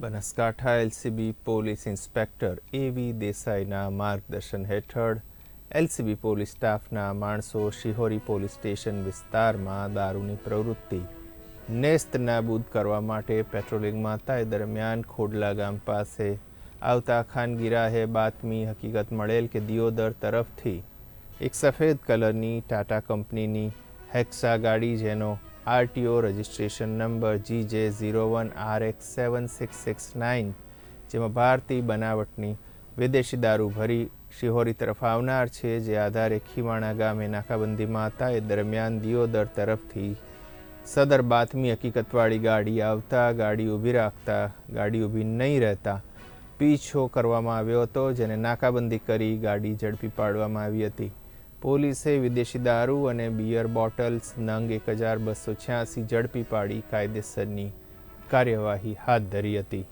Banaskantha LCB police inspector એવી દેસાઈના માર્ગદર્શન હેઠળ એલસીબી પોલીસ સ્ટાફના માણસો શિહોરી પોલીસ સ્ટેશન વિસ્તારમાં દારૂની પ્રવૃત્તિ, નેસ્ત નાબૂદ કરવા માટે પેટ્રોલિંગમાં હતા એ દરમિયાન ખોડલા ગામ પાસે આવતા ખાનગીરાહે બાતમી હકીકત મળેલ કે દિયોદર તરફથી એક સફેદ કલરની ટાટા કંપનીની હેક્સા ગાડી જેનો RTO registration number G J zero one R X seven six six nine, જેમાં ભારતીય બનાવટની વિદેશી દારૂ ભરી શિહોરી તરફ આવનાર છે, જે આધારે ખીવાણા ગામે નાકાબંધીમાં હતા એ દરમિયાન દિયોદર તરફથી સદર બાતમી હકીકતવાળી ગાડી આવતા, ગાડી ઊભી રાખતા, ગાડી ઊભી નહીં રહેતા પીછો કરવામાં આવ્યો હતો, જેને નાકાબંધી કરી ગાડી ઝડપી પાડવામાં આવી હતી. પોલીસે વિદેશી દારૂ અને બિયર બોટલ્સ નંગ એક હજાર બસો છ્યાસી ઝડપી પાડી કાયદેસરની કાર્યવાહી હાથ ધરી હતી.